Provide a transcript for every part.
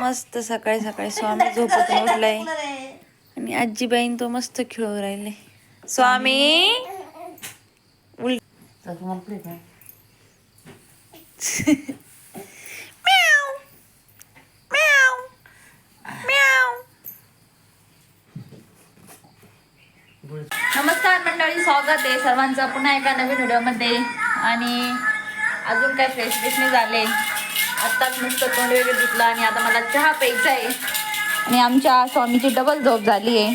मस्त सकाळी सकाळी स्वामी झोपतून उठलाय. आणि आजीबाईन तो मस्त खेळू राहिले स्वामी! उल नमस्कार मंडळी स्वागत आहे सर्वांचं. पुन्हा एका नवीन व्हिडिओमध्ये. आणि अजून काय फ्रेश फ्रेश नाही झाले? आत्ताच नुसतं तोंड वगैरे धुतलं आणि आता मला चहा प्यायचा आहे. आणि आमच्या स्वामीची डबल झोप झाली आहे.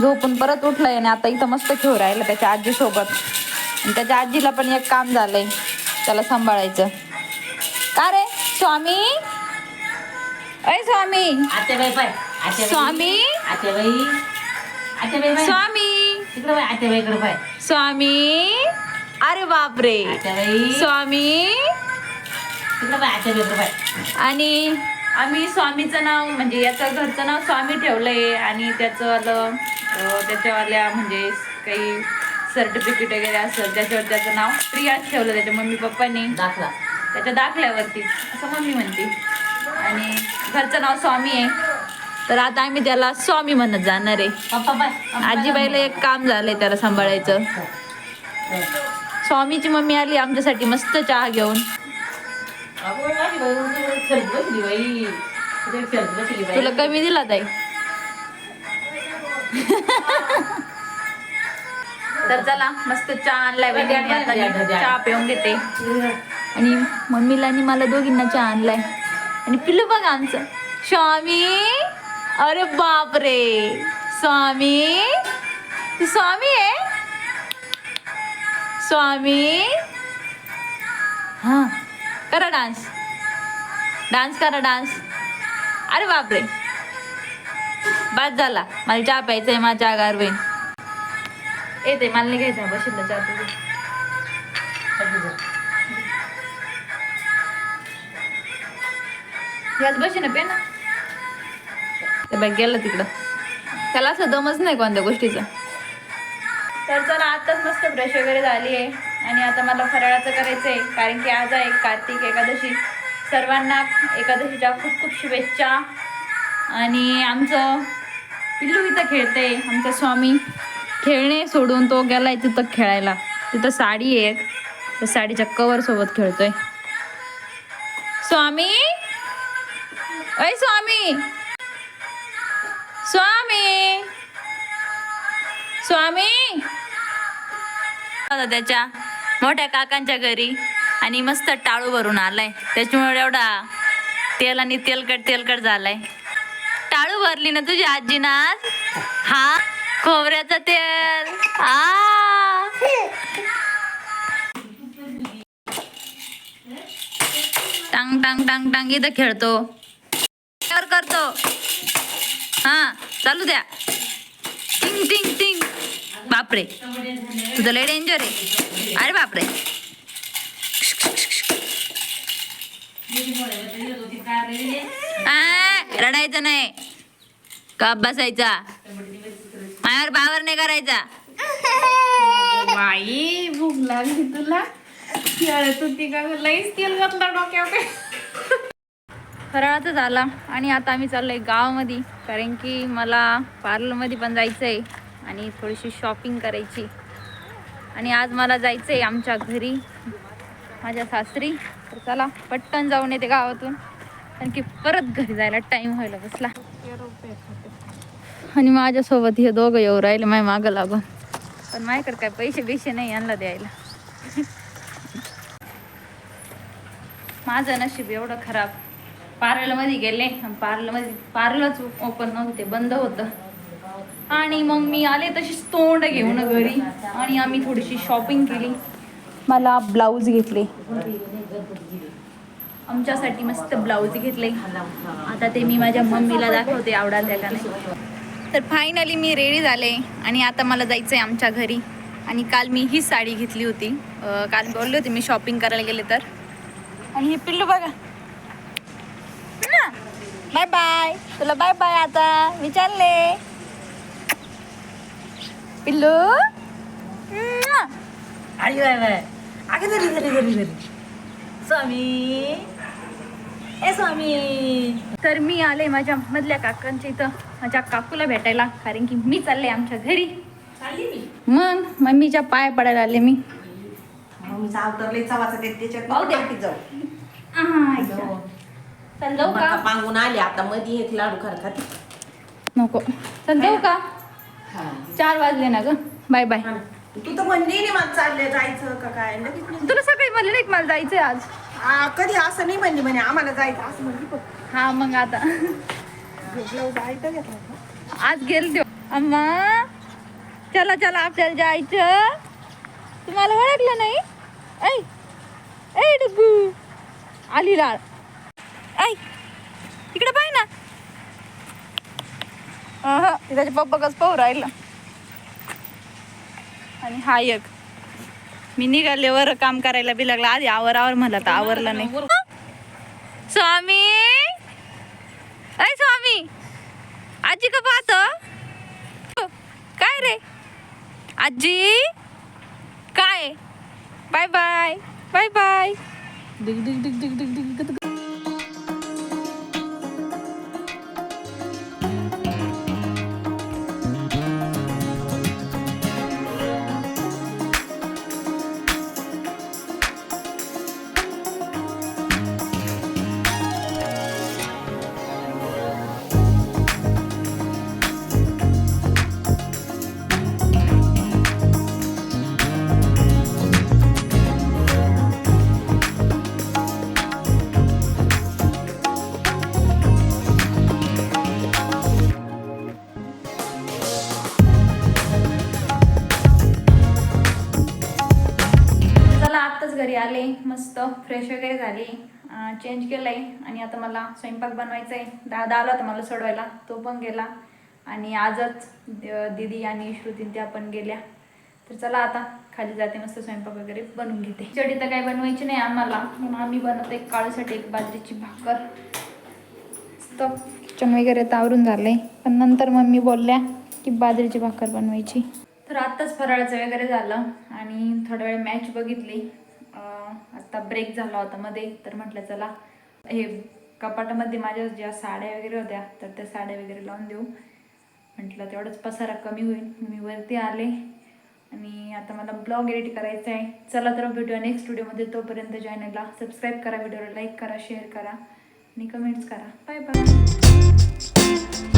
झोपून परत उठलंय आणि आता इथं मस्त खेळू राहिलं त्याच्या आजीसोबत. आणि त्याच्या आजीला पण एक काम झालंय. त्याला सांभाळायचं. का रे स्वामी? अय स्वामी. स्वामी? स्वामी. स्वामी? अरे बापरे. स्वामी? आणि आम्ही स्वामीचं नाव म्हणजे याचं घरचं नाव स्वामी ठेवलंय आणि त्याचं आलं अं, त्याच्यावाल्या म्हणजे काही सर्टिफिकेट वगैरे असेल त्याच्यावर त्याचं नाव प्रियाच ठेवलं त्याच्या मम्मी पप्पांनी. दाखला. त्याच्या दाखल्यावरती असं मम्मी म्हणते. आणि घरचं नाव स्वामी आहे. तर आता आम्ही त्याला स्वामी म्हणत जाणार आहे. आजीबाईला एक काम झालंय त्याला सांभाळायचं. स्वामीची मम्मी आली आमच्यासाठी मस्त चहा घेऊन. तुला कमी दिला ताई. तर चला मस्त चहा आणलाय चहा पिऊन घेते. आणि मम्मीला आणि मला दोघींना चहा आणलाय. आणि पिल्लू बघा आमचं. स्वामी अरे बापरे. स्वामी तू स्वामी आहे. स्वामी. हा करा डान्स. डान्स करा डान्स अरे बापरे. बाद झाला. मला चहा प्यायचा आहे माझ्या आगार बहीण. येते मला नाही घ्यायचा. बशील चहा तुझी बशी ना पे ना ते बाई गेलं तिकडं. त्याला असं दमच नाही कोणत्या गोष्टीचा. तर चला आताच मस्त ब्रश वगैरे झाली आहे. आणि आता मला फराळाचं करायचं आहे कारण की आज आहे कार्तिक एकादशी. सर्वांना एकादशीच्या खूप खूप शुभेच्छा. आणि आमचं पिल्लू इथं खेळते आमचा स्वामी. खेळणे सोडून तो गेलाय तिथं खेळायला. तिथं साडी आहे त्या साडीच्या कवर सोबत खेळतोय. स्वामी? अय स्वामी! स्वामी! स्वामी! त्याच्या मोठ्या काकांच्या घरी. आणि मस्त टाळू भरून आलाय. त्याच्यामुळे एवढा तेल आणि तेलकट तेलकट झालाय. टाळू भरली ना तुझी आजी ना? हा? खोबऱ्याचं तेल. आ. टांग टांग टांग टांग. इथं खेळतो. करतो. हा चालू द्या. टिंग टिंग टिंग. बापरे. तुझं लय डेंजर आहे. अरे बापरे आ, रडायचं नाही. का बसायचा. मायावर बावर नाही करायचा. बाई भूक लागली तुला. खेळत होती का ग? लईच तेल घातलं डोक्यावर. फराळाचं झाला आणि आता आम्ही चाललोय गावामध्ये कारण की मला पार्लरमध्ये पण जायचं आहे आणि थोडीशी शॉपिंग करायची. आणि आज मला जायचं आहे आमच्या घरी माझ्या सासरी. तर चला पटकन जाऊन येते गावातून. कारण की परत घरी जायला टाईम व्हायला बसला. आणि माझ्यासोबत हे दोघं येऊ राहिले माझ्या मागं लागून. पण माझ्याकडे काय पैसे बिशे नाही यांना द्यायला. माझं नशीब एवढं खराब. पार्लरमध्ये गेले पार्लरमध्ये पार्लरच ओपन नव्हतं बंद होतं. आणि मग मी आले तशीच तोंड घेऊन घरी. आणि आम्ही थोडीशी शॉपिंग केली. मला ब्लाऊज घेतले. आमच्यासाठी मस्त ब्लाऊज घेतले. आता ते मी माझ्या मम्मीला दाखवते आवडाल त्या नाही तर फायनली मी रेडी झाले आणि आता मला जायचं आहे आमच्या घरी. आणि काल मी ही साडी घेतली होती. काल बोलले होते मी शॉपिंग करायला गेले तर. आणि हे पिल्लू बघा. बाय बाय तुला बाय बाय आता. विचारले. पिल्लू. आई बाय बाय आगे घरी घरी घरी स्वामी. ए स्वामी. तर मी आले माझ्या मधल्या काकांच्या इथं. माझ्या काकूला भेटायला कारण की मी चालले आमच्या घरी. मग मम्मीच्या पाय पडायला आले मी. मम्मीचा अवतरले चवाचा ते त्याच्यात पाहू दे. टाकीत जाऊ. जाऊ. चल जाऊ मका का? पांगून आले आता मध्ये एक लाडू खर खाते नको. चल जाऊ का? हा. चार वाजले ना ग. Bye bye. तू तर म्हणली नाही मला चालले जायचं का काय. लगेच. तुला सकाळी म्हणले नाही का मला जायचंय आज? आ, कधी असं नाही म्हणली म्हणे आम्हाला जायचं असं म्हणली हा मग आता. घेतलं? आज गेल देऊ अम्मा चला चला आपल्याला जायचं. तुम्हाला ओळखलं नाही? ऐ ऐ डुगू आली लाळ. ऐ इकडे पाय ना. अहं, ते त्याच्या पप्पा कसं पाहू राहिला. आणि हा एक. मी निघाल्यावर काम करायला बी लागला आधी आवर आवर म्हणला तर आवरलं नाही स्वामी अरे स्वामी आजी का पाहत काय रे आजी काय बाय बाय बाय बाय डिग डिग डिग डिग डिग डिग घरी आले मस्त फ्रेश वगैरे झाली चेंज केलंय. आणि आता मला स्वयंपाक बनवायचा आहे दादा आला होता मला सोडवायला तो पण गेला. आणि आजच द- दीदी आणि श्रुती त्या पण गेल्या. तर चला आता खाली जाते मस्त स्वयंपाक वगैरे बनवून घेते. खिचडी तर काही बनवायची नाही आम्हाला. म्हणून आम्ही बनवते काळूसाठी एक बाजरीची भाकर. मस्त. किचन वगैरे तावरून झालंय. पण नंतर मम्मी बोलल्या की बाजरीची भाकर बनवायची. तर आत्ताच फराळाचं वगैरे झालं. आणि थोडा वेळ मॅच बघितली. आत्ता ब्रेक झाला होता मध्ये तर म्हटलं चला हे कपाटामध्ये माझ्या ज्या साड्या वगैरे होत्या तर त्या साड्या वगैरे लावून देऊ. म्हटलं तेवढंच पसारा कमी होईल मी वरती आले. आणि आता मला ब्लॉग एडिट करायचा आहे. चला तर भेटूया नेक्स्ट व्हिडिओमध्ये तोपर्यंत चॅनलला सबस्क्राईब करा व्हिडिओला लाईक करा शेअर करा आणि कमेंट्स करा. Bye bye